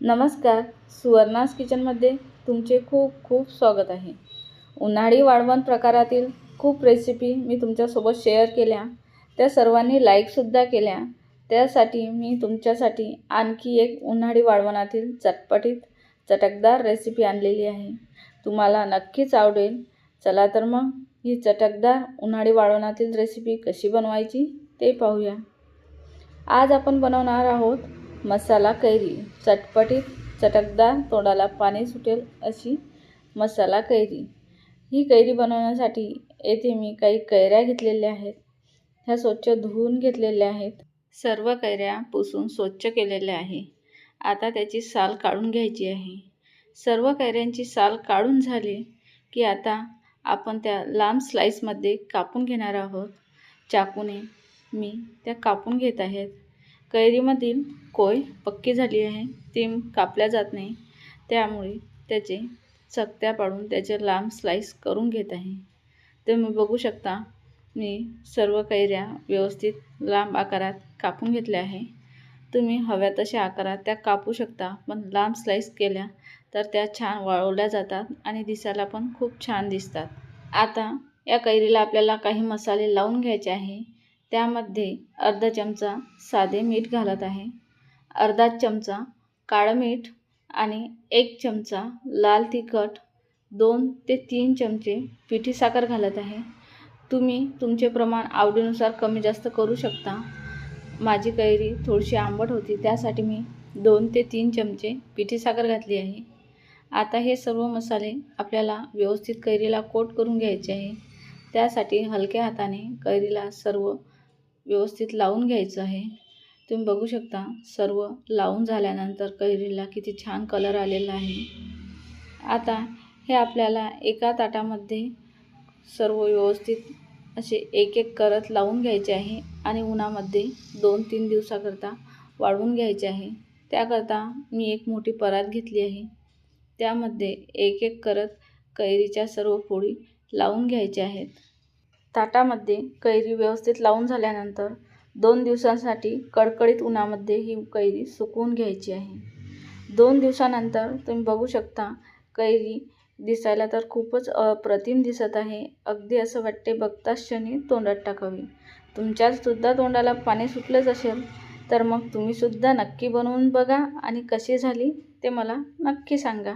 नमस्कार सुवर्णास किचनमध्ये तुमचे खूप खूप स्वागत आहे. उन्हाळी वाळवण प्रकारातील खूप रेसिपी मी तुमच्यासोबत शेअर केल्या. त्या सर्वांनी लाईकसुद्धा केल्या. त्यासाठी मी तुमच्यासाठी आणखी एक उन्हाळी वाळवणातील चटपटीत चटकदार रेसिपी आणलेली आहे. तुम्हाला नक्कीच आवडेल. चला तर मग ही चटकदार उन्हाळी वाळवणातील रेसिपी कशी बनवायची ते पाहूया. आज आपण बनवणार आहोत मसाला कैरी चटपटीत चटकदार तोंडाला पाणी सुटेल अशी मसाला कैरी. ही कैरी बनवण्यासाठी येथे मी काही कैऱ्या घेतलेल्या आहेत. ह्या स्वच्छ धुवून घेतलेल्या आहेत. सर्व कैऱ्या पुसून स्वच्छ केलेल्या आहे. आता त्याची साल काढून घ्यायची आहे. सर्व कैऱ्यांची साल काढून झाली की आता आपण त्या लांब स्लाईसमध्ये कापून घेणार आहोत. चाकूने मी त्या कापून घेत आहेत. कैरीमधील कोय पक्की झाली आहे ती कापल्या जात नाही त्यामुळे त्याचे चकत्या पाडून त्याचे लांब स्लाईस करून घेत आहे. तुम्ही बघू शकता मी सर्व कैऱ्या व्यवस्थित लांब आकारात कापून घेतल्या आहे. तुम्ही हव्या तशा आकारात त्या कापू शकता पण लांब स्लाईस केल्या तर त्या छान वाळवल्या जातात आणि दिसायला पण खूप छान दिसतात. आता या कैरीला आपल्याला काही मसाले लावून घ्यायचे आहे. त्यामध्ये अर्धा चमचा साधे मीठ घालत आहे. अर्धा चमचा काळं मीठ आणि एक चमचा लाल तिखट दोन ते तीन चमचे पिठी साखर घालत आहे. तुम्ही तुमचे प्रमाण आवडीनुसार कमी जास्त करू शकता. माझी कैरी थोडीशी आंबट होती त्यासाठी मी दोन ते तीन चमचे पिठी साखर घातली आहे. आता हे सर्व मसाले आपल्याला व्यवस्थित कैरीला कोट करून घ्यायचे आहे. त्यासाठी हलक्या हाताने कैरीला सर्व व्यवस्थित लावून घ्यायचं आहे. तुम्ही बघू शकता सर्व लावून झाल्यानंतर कैरीला किती छान कलर आलेला आहे. आता हे आपल्याला एका ताटामध्ये सर्व व्यवस्थित असे एक एक करत लावून घ्यायचे आहे आणि उन्हामध्ये दोन तीन दिवसाकरता वाळवून घ्यायचे आहे. त्याकरता मी एक मोठी परात घेतली आहे. त्यामध्ये एक एक करत कैरीच्या सर्व पोळी लावून घ्यायच्या आहेत. ताटामध्ये कैरी व्यवस्थित लावून झाल्यानंतर दोन दिवसांसाठी कडकडीत उन्हामध्ये ही कैरी सुकवून घ्यायची आहे. दोन दिवसानंतर तुम्ही बघू शकता कैरी दिसायला तर खूपच अप्रतिम दिसत आहे. अगदी असं वाटते बघताच क्षणी तोंडात टाकावी. तुमच्यासुद्धा तोंडाला पाणी सुटलंच असेल तर मग तुम्हीसुद्धा नक्की बनवून बघा आणि कशी झाली ते मला नक्की सांगा.